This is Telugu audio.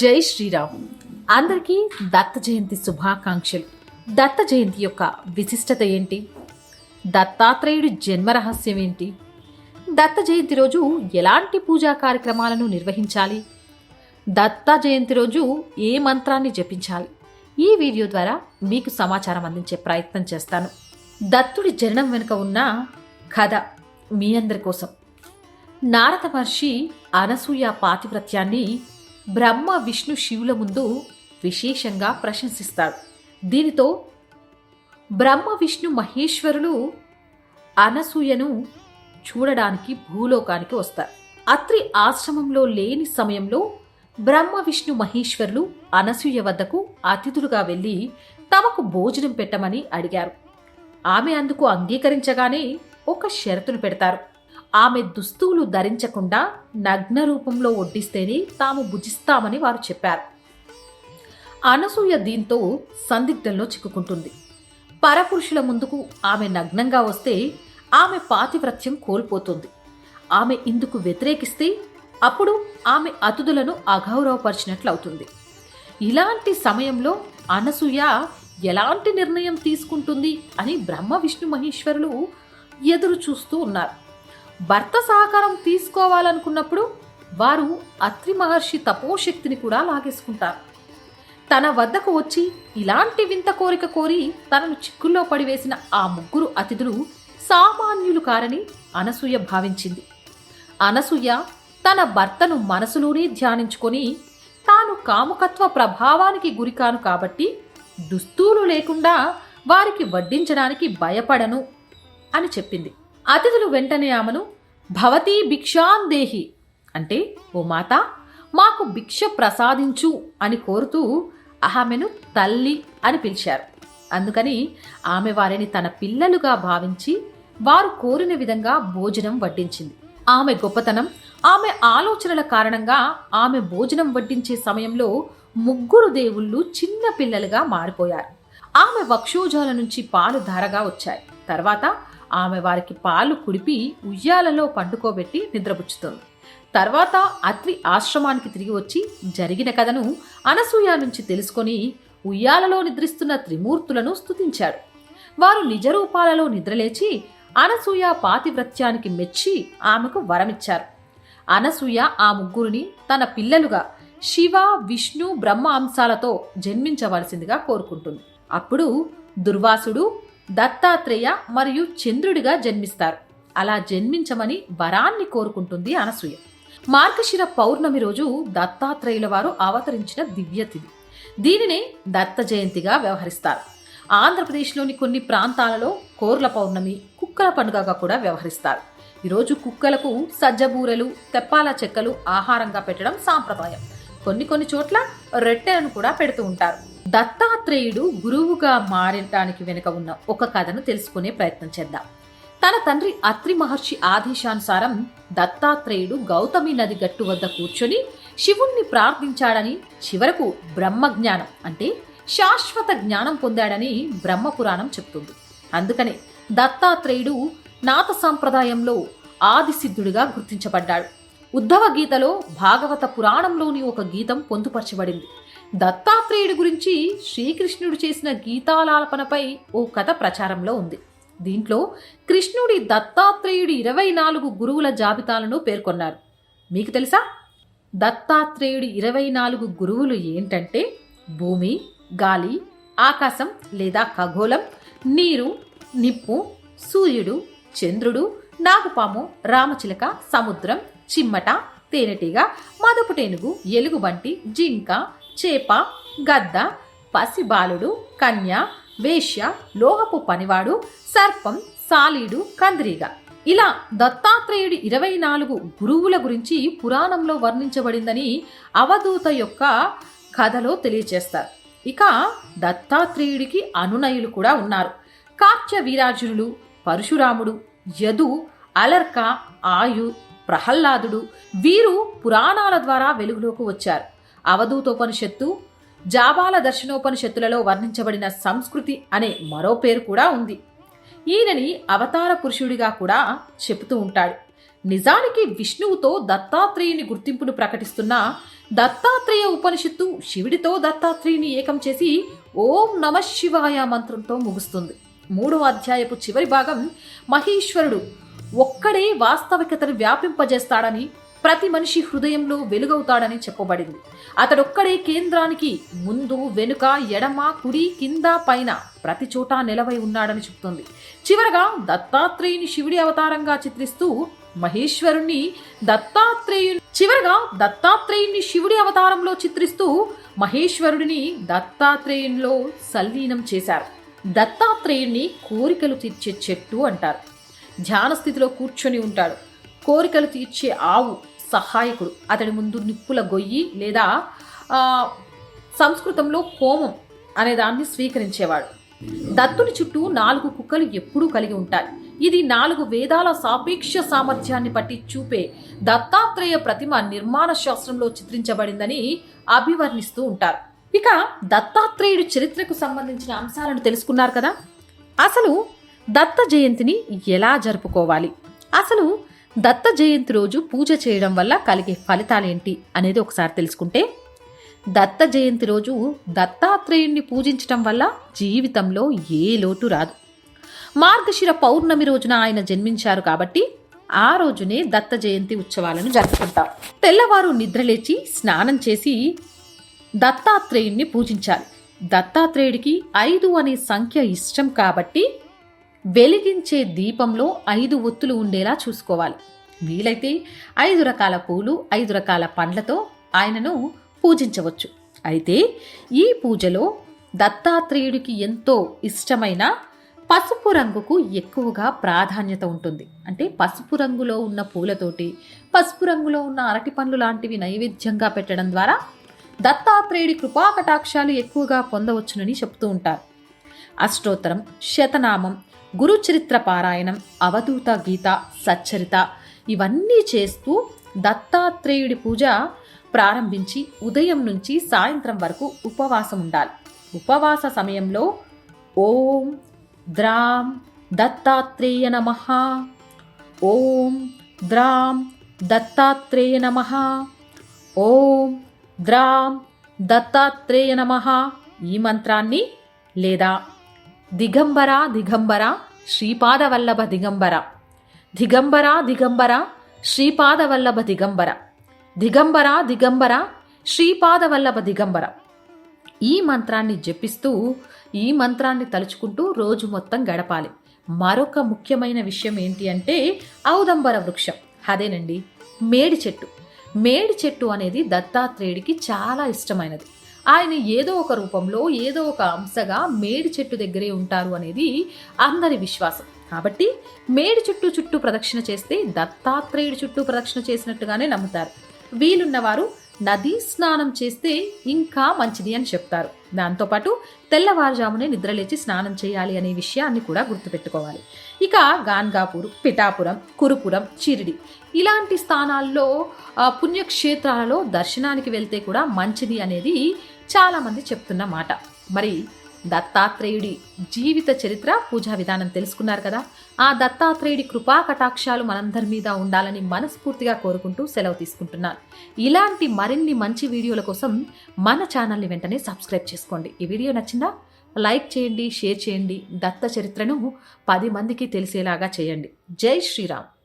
జై శ్రీరామ్. అందరికీ దత్త జయంతి శుభాకాంక్షలు. దత్త జయంతి యొక్క విశిష్టత ఏంటి? దత్తాత్రేయుడి జన్మ రహస్యం ఏంటి? దత్త జయంతి రోజు ఎలాంటి పూజా కార్యక్రమాలను నిర్వహించాలి? దత్త జయంతి రోజు ఏ మంత్రాన్ని జపించాలి? ఈ వీడియో ద్వారా మీకు సమాచారం అందించే ప్రయత్నం చేస్తాను. దత్తుడి జననం వెనుక ఉన్న కథ మీ అందరి కోసం. నారద మహర్షి అనసూయ పాతివ్రత్యాన్ని బ్రహ్మ విష్ణు శివుల ముందు విశేషంగా ప్రశంసిస్తాడు దీనితో బ్రహ్మ విష్ణు మహేశ్వరులు అనసూయను చూడడానికి భూలోకానికి వస్తారు. అత్రి ఆశ్రమంలో లేని సమయంలో బ్రహ్మ విష్ణు మహేశ్వరులు అనసూయ వద్దకు అతిథులుగా వెళ్ళి తమకు భోజనం పెట్టమని అడిగారు. ఆమె అందుకు అంగీకరించగానే ఒక షరతును పెడతారు. ఆమె దుస్తువులు ధరించకుండా నగ్న రూపంలో వడ్డిస్తేనే తాము భుజిస్తామని వారు చెప్పారు. అనసూయ దీంతో సందిగ్ధంలో చిక్కుకుంటుంది. పరపురుషుల ముందుకు ఆమె నగ్నంగా వస్తే ఆమె పాతివ్రత్యం కోల్పోతుంది. ఆమె ఇందుకు వ్యతిరేకిస్తే అప్పుడు ఆమె అతిథులను అగౌరవపరిచినట్లు అవుతుంది ఇలాంటి సమయంలో అనసూయ ఎలాంటి నిర్ణయం తీసుకుంటుంది అని బ్రహ్మ విష్ణు మహేశ్వరులు ఎదురు చూస్తూ ఉన్నారు. భర్త సహకారం తీసుకోవాలనుకున్నప్పుడు వారు అత్రి మహర్షి తపోశక్తిని కూడా లాగేసుకుంటారు. తన వద్దకు వచ్చి ఇలాంటి వింత కోరిక కోరి తనను చిక్కుల్లో పడివేసిన ఆ ముగ్గురు అతిథులు సామాన్యులు కారని అనసూయ భావించింది. అనసూయ తన భర్తను మనసులోనే ధ్యానించుకొని తాను కాముకత్వ ప్రభావానికి గురికాను కాబట్టి దుస్తులు లేకుండా వారికి వడ్డించడానికి భయపడను అని చెప్పింది. అతిథులు వెంటనే ఆమెను భవతీ భిక్షాందేహి అంటే ఓ మాత మాకు భిక్ష ప్రసాదించు అని కోరుతూ ఆమెను తల్లి అని పిలిచారు. అందుకని ఆమె వారిని తన పిల్లలుగా భావించి వారు కోరిన విధంగా భోజనం వడ్డించింది. ఆమె గొప్పతనం ఆమె ఆలోచనల కారణంగా ఆమె భోజనం వడ్డించే సమయంలో ముగ్గురు దేవుళ్ళు చిన్న పిల్లలుగా మారిపోయారు. ఆమె వక్షోజాల నుంచి పాలు ధారగా వచ్చాయి. తర్వాత ఆమె వారికి పాలు కుడిపి ఉయ్యాలలో పండుకోబెట్టి నిద్రపుచ్చుతుంది. తర్వాత అత్రి ఆశ్రమానికి తిరిగి వచ్చి జరిగిన కథను అనసూయ నుంచి తెలుసుకొని ఉయ్యాలలో నిద్రిస్తున్న త్రిమూర్తులను స్తుతించాడు. వారు నిజరూపాలలో నిద్రలేచి అనసూయ పాతివ్రత్యానికి మెచ్చి ఆమెకు వరమిచ్చారు. అనసూయ ఆ ముగ్గురిని తన పిల్లలుగా శివ విష్ణు బ్రహ్మ అంశాలతో జన్మించవలసిందిగా కోరుకుంటుంది. అప్పుడు దుర్వాసుడు దత్తాత్రేయ మరియు చంద్రుడిగా జన్మిస్తారు. అలా జన్మించమని వరాన్ని కోరుకుంటుంది అనసూయ. మార్గశిర పౌర్ణమి రోజు దత్తాత్రేయుల వారు అవతరించిన దివ్యతిథి. దీనినే దత్త జయంతిగా వ్యవహరిస్తారు. ఆంధ్రప్రదేశ్లోని కొన్ని ప్రాంతాలలో కోర్ల పౌర్ణమి కుక్కల పండుగగా కూడా వ్యవహరిస్తారు. ఈరోజు కుక్కలకు సజ్జబూరెలు తెప్పాల చెక్కలు ఆహారంగా పెట్టడం సాంప్రదాయం. కొన్ని కొన్ని చోట్ల రొట్టెలను కూడా పెడుతూ ఉంటారు. దత్తాత్రేయుడు గురువుగా మారడానికి వెనుక ఉన్న ఒక కథను తెలుసుకునే ప్రయత్నం చేద్దాం. తన తండ్రి అత్రి మహర్షి ఆదేశానుసారం దత్తాత్రేయుడు గౌతమి నది గట్టు వద్ద కూర్చొని శివుణ్ణి ప్రార్థించాడని చివరకు బ్రహ్మజ్ఞానం అంటే శాశ్వత జ్ఞానం పొందాడని బ్రహ్మపురాణం చెప్తుంది. అందుకనే దత్తాత్రేయుడు నాథ సంప్రదాయంలో ఆదిసిద్ధుడిగా గుర్తించబడ్డాడు. ఉద్ధవ గీతలో భాగవత పురాణంలోని ఒక గీతం పొందుపరచబడింది. దత్తాత్రేయుడి గురించి శ్రీకృష్ణుడు చేసిన గీతాలాపనపై ఓ కథ ప్రచారంలో ఉంది. దీంట్లో కృష్ణుడి దత్తాత్రేయుడి ఇరవై నాలుగు గురువుల జాబితాలను పేర్కొన్నారు. మీకు తెలుసా? దత్తాత్రేయుడి ఇరవై నాలుగు గురువులు ఏంటంటే భూమి గాలి ఆకాశం లేదా ఖగోళం నీరు నిప్పు సూర్యుడు చంద్రుడు నాగుపాము రామచిలక సముద్రం చిమ్మట తేనెటీగ మదపుటేనుగు ఎలుగుబంటి జింక చేప గద్ద పసిబాలుడు కన్య వేశ్య లోహపు పనివాడు సర్పం సాలీడు కంద్రీగ. ఇలా దత్తాత్రేయుడి ఇరవై నాలుగు గురువుల గురించి పురాణంలో వర్ణించబడిందని అవధూత యొక్క కథలో తెలియజేస్తారు ఇక దత్తాత్రేయుడికి అనునయులు కూడా ఉన్నారు. కార్త్య వీరాజునులు పరశురాముడు యదు అలర్క ఆయు ప్రహ్లాదుడు వీరు పురాణాల ద్వారా వెలుగులోకి వచ్చారు. అవధూతోపనిషత్తు జాబాల దర్శనోపనిషత్తులలో వర్ణించబడిన సంస్కృతి అనే మరో పేరు కూడా ఉంది. ఈయనని అవతార పురుషుడిగా కూడా చెబుతూ ఉంటాడు. నిజానికి విష్ణువుతో దత్తాత్రేయుని గుర్తింపును ప్రకటిస్తున్న దత్తాత్రేయ ఉపనిషత్తు శివుడితో దత్తాత్రేయుని ఏకం చేసి ఓం నమ శివాయ మంత్రంతో ముగుస్తుంది. మూడవ అధ్యాయపు చివరి భాగం మహేశ్వరుడు ఒక్కడే వాస్తవికతను వ్యాపింపజేస్తాడని ప్రతి మనిషి హృదయంలో వెలుగవుతాడని చెప్పబడింది. అతడొక్కడే కేంద్రానికి ముందు వెనుక ఎడమ కుడి కింద పైన ప్రతి చోట నిలవై ఉన్నాడని చెప్తుంది. చివరగా దత్తాత్రేయుని శివుడి అవతారంగా చిత్రిస్తూ మహేశ్వరుణ్ణి దత్తాత్రేయుని చివరగా దత్తాత్రేయుణ్ణి శివుడి అవతారంలో చిత్రిస్తూ మహేశ్వరుడిని దత్తాత్రేయునిలో సల్లీనం చేశారు. దత్తాత్రేయుణ్ణి కోరికలు తీర్చే చెట్టు అంటారు. ధ్యాన స్థితిలో కూర్చొని ఉంటాడు. కోరికలు తీర్చే ఆవు సహాయకుడు. అతడి ముందు నిప్పుల గొయ్యి లేదా సంస్కృతంలో హోమం అనే దాన్ని స్వీకరించేవాడు. దత్తుని చుట్టూ నాలుగు కుక్కలు ఎప్పుడూ కలిగి ఉంటాయి. ఇది నాలుగు వేదాల సాపేక్ష సామర్థ్యాన్ని బట్టి చూపే దత్తాత్రేయ ప్రతిమ నిర్మాణ శాస్త్రంలో చిత్రించబడిందని అభివర్ణిస్తూ ఉంటారు. ఇక దత్తాత్రేయుడి చరిత్రకు సంబంధించిన అంశాలను తెలుసుకున్నారు కదా? అసలు దత్త జయంతిని ఎలా జరుపుకోవాలి? అసలు దత్త జయంతి రోజు పూజ చేయడం వల్ల కలిగే ఫలితాలేంటి అనేది ఒకసారి తెలుసుకుంటే దత్త జయంతి రోజు దత్తాత్రేయుణ్ణి పూజించటం వల్ల జీవితంలో ఏ లోటు రాదు. మార్గశిర పౌర్ణమి రోజున ఆయన జన్మించారు కాబట్టి ఆ రోజునే దత్త జయంతి ఉత్సవాలను జరుపుకుంటాం. తెల్లవారు నిద్రలేచి స్నానం చేసి దత్తాత్రేయుణ్ణి పూజించాలి. దత్తాత్రేయుడికి ఐదు అనే సంఖ్య ఇష్టం కాబట్టి వెలిగించే దీపంలో ఐదు ఒత్తులు ఉండేలా చూసుకోవాలి. వీలైతే ఐదు రకాల పూలు ఐదు రకాల పండ్లతో ఆయనను పూజించవచ్చు. అయితే ఈ పూజలో దత్తాత్రేయుడికి ఎంతో ఇష్టమైన పసుపు రంగుకు ఎక్కువగా ప్రాధాన్యత ఉంటుంది. అంటే పసుపు రంగులో ఉన్న పూలతోటి పసుపు రంగులో ఉన్న అరటి పండ్లు లాంటివి నైవేద్యంగా పెట్టడం ద్వారా దత్తాత్రేయుడి కృపాకటాక్షాలు ఎక్కువగా పొందవచ్చునని చెప్తూ ఉంటారు. అష్టోత్తరం శతనామం గురుచరిత్ర పారాయణం అవధూత గీత సచ్చరిత ఇవన్నీ చేస్తూ దత్తాత్రేయుడి పూజ ప్రారంభించి ఉదయం నుంచి సాయంత్రం వరకు ఉపవాసం ఉండాలి. ఉపవాస సమయంలో ఓం ద్రాం దత్తాత్రేయ నమ. ఓం ద్రాం దత్తాత్రేయ నమ. ఓం ద్రాం దత్తాత్రేయ నమ. ఈ మంత్రాన్ని లేదా దిగంబర దిగంబర శ్రీపాదవల్లభ దిగంబర దిగంబర దిగంబర శ్రీపాదవల్లభ దిగంబర దిగంబర దిగంబర శ్రీపాదవల్లభ దిగంబర ఈ మంత్రాన్ని జపిస్తూ ఈ మంత్రాన్ని తలుచుకుంటూ రోజు మొత్తం గడపాలి. మరొక ముఖ్యమైన విషయం ఏంటి అంటే ఔదంబర వృక్షం. అదేనండి మేడి చెట్టు మేడి చెట్టు అనేది దత్తాత్రేయుడికి చాలా ఇష్టమైనది. ఆయన ఏదో ఒక రూపంలో ఏదో ఒక అంశగా మేడి చెట్టు దగ్గరే ఉంటారు అనేది అందరి విశ్వాసం. కాబట్టి మేడి చుట్టూ చుట్టూ ప్రదక్షిణ చేస్తే దత్తాత్రేయుడి చుట్టూ ప్రదక్షిణ చేసినట్టుగానే నమ్ముతారు. వీలున్నవారు నదీ స్నానం చేస్తే ఇంకా మంచిది అని చెప్తారు. దాంతోపాటు తెల్లవారుజామునే నిద్రలేచి స్నానం చేయాలి అనే విషయాన్ని కూడా గుర్తుపెట్టుకోవాలి. ఇక గాన్గాపూర్ పిఠాపురం కురుపురం చిరిడి ఇలాంటి స్థానాల్లో పుణ్యక్షేత్రాలలో దర్శనానికి వెళ్తే కూడా మంచిది అనేది చాలామంది చెప్తున్న మాట. మరి దత్తాత్రేయుడి జీవిత చరిత్ర పూజా విధానం తెలుసుకున్నారు కదా. ఆ దత్తాత్రేయుడి కృపా కటాక్షాలు మనందరి మీద ఉండాలని మనస్ఫూర్తిగా కోరుకుంటూ సెలవు తీసుకుంటున్నాను. ఇలాంటి మరిన్ని మంచి వీడియోల కోసం మన ఛానల్ని వెంటనే సబ్స్క్రైబ్ చేసుకోండి. ఈ వీడియో నచ్చిందా? లైక్ చేయండి షేర్ చేయండి. దత్త చరిత్రను పది మందికి తెలిసేలాగా చేయండి. జై శ్రీరామ్.